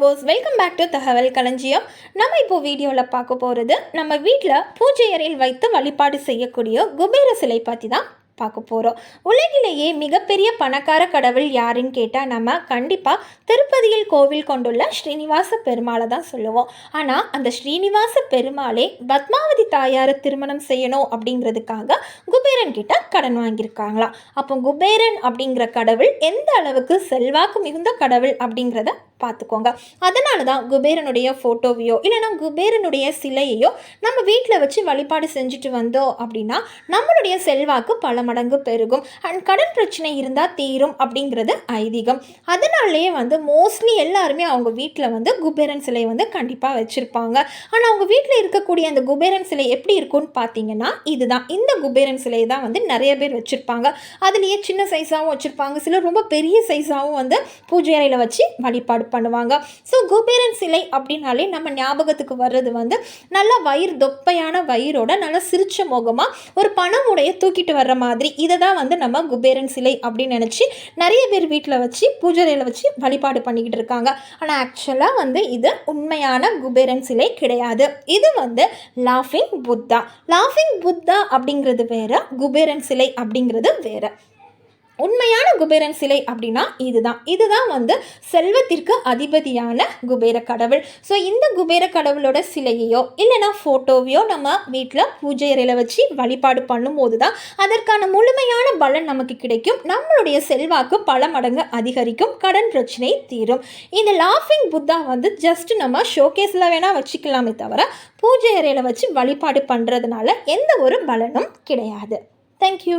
Viewers welcome back to தகவல் களஞ்சியம் நம்ம இப்போ வீடியோவில் பார்க்க போகிறது நம்ம வீட்டில் பூஜை அறையில் வைத்து வழிபாடு செய்யக்கூடிய குபேர சிலை பற்றி தான் பார்க்க போகிறோம் உலகிலேயே மிகப்பெரிய பணக்கார கடவுள் யாருன்னு கேட்டால் நம்ம கண்டிப்பாக திருப்பதியில் கோவில் கொண்டுள்ள ஸ்ரீனிவாச பெருமாளை தான் சொல்லுவோம். ஆனால் அந்த ஸ்ரீனிவாச பெருமாளே பத்மாவதி தாயாரை திருமணம் செய்யணும் அப்படிங்கிறதுக்காக குபேரன் கிட்ட கடன் வாங்கியிருக்காங்களாம். அப்போ குபேரன் அப்படிங்கிற கடவுள் எந்த அளவுக்கு செல்வாக்கு மிகுந்த கடவுள் அப்படிங்கிறத பார்த்துக்கோங்க. அதனால தான் குபேரனுடைய ஃபோட்டோவையோ இல்லைனா குபேரனுடைய சிலையையோ நம்ம வீட்டில் வச்சு வழிபாடு செஞ்சுட்டு வந்தோம் அப்படின்னா நம்மளுடைய செல்வாக்கு பல மடங்கு பெருகும். அண்ட் கடன் பிரச்சனை இருந்தால் தீரும் அப்படிங்கிறது ஐதீகம். அதனாலேயே வந்து மோஸ்ட்லி எல்லாருமே அவங்க வீட்டில் வந்து குபேரன் சிலை வந்து கண்டிப்பாக வச்சுருப்பாங்க. ஆனால் அவங்க வீட்டில் இருக்கக்கூடிய அந்த குபேரன் சிலை எப்படி இருக்கும்னு பார்த்தீங்கன்னா இதுதான். இந்த குபேரன் சிலை தான் வந்து நிறைய பேர் வச்சுருப்பாங்க. அதுலேயே சின்ன சைஸாகவும் வச்சுருப்பாங்க. சிலர் ரொம்ப பெரிய சைஸாகவும் வந்து பூஜை அறையில் வச்சு வழிபாடு பண்ணுவாங்க. ஸோ குபேரன் சிலை அப்படின்னாலே நம்ம ஞாபகத்துக்கு வர்றது வந்து நல்லா வயிறு தொப்பையான வயிறோட நல்லா சிரிச்ச முகமாக ஒரு பணமுடைய தூக்கிட்டு வர்ற மாதிரி. இதை தான் வந்து நம்ம குபேரன் சிலை அப்படின்னு நினச்சி நிறைய பேர் வீட்டில் வச்சு பூஜரையில் வச்சு வழிபாடு பண்ணிக்கிட்டு இருக்காங்க. ஆனால் ஆக்சுவலாக வந்து இது உண்மையான குபேரன் சிலை கிடையாது. இது வந்து லாஃபிங் புத்தா லாஃபிங் புத்தா அப்படிங்கிறது வேறு குபேரன் சிலை அப்படிங்கிறது வேறு. உண்மையான குபேரன் சிலை அப்படின்னா இதுதான். இதுதான் வந்து செல்வத்திற்கு அதிபதியான குபேர கடவுள். ஸோ இந்த குபேர கடவுளோட சிலையையோ இல்லைனா ஃபோட்டோவையோ நம்ம வீட்டில் பூஜை அறையில் வச்சு வழிபாடு பண்ணும்போது தான் அதற்கான முழுமையான பலன் நமக்கு கிடைக்கும். நம்மளுடைய செல்வாக்கு பல மடங்கு அதிகரிக்கும். கடன் பிரச்சனை தீரும். இந்த லாஃபிங் புத்தா வந்து ஜஸ்ட் நம்ம ஷோகேஸில் வேணால் வச்சுக்கலாமே தவிர பூஜை அறையில் வச்சு வழிபாடு பண்ணுறதுனால எந்த ஒரு பலனும் கிடையாது. தேங்க்யூ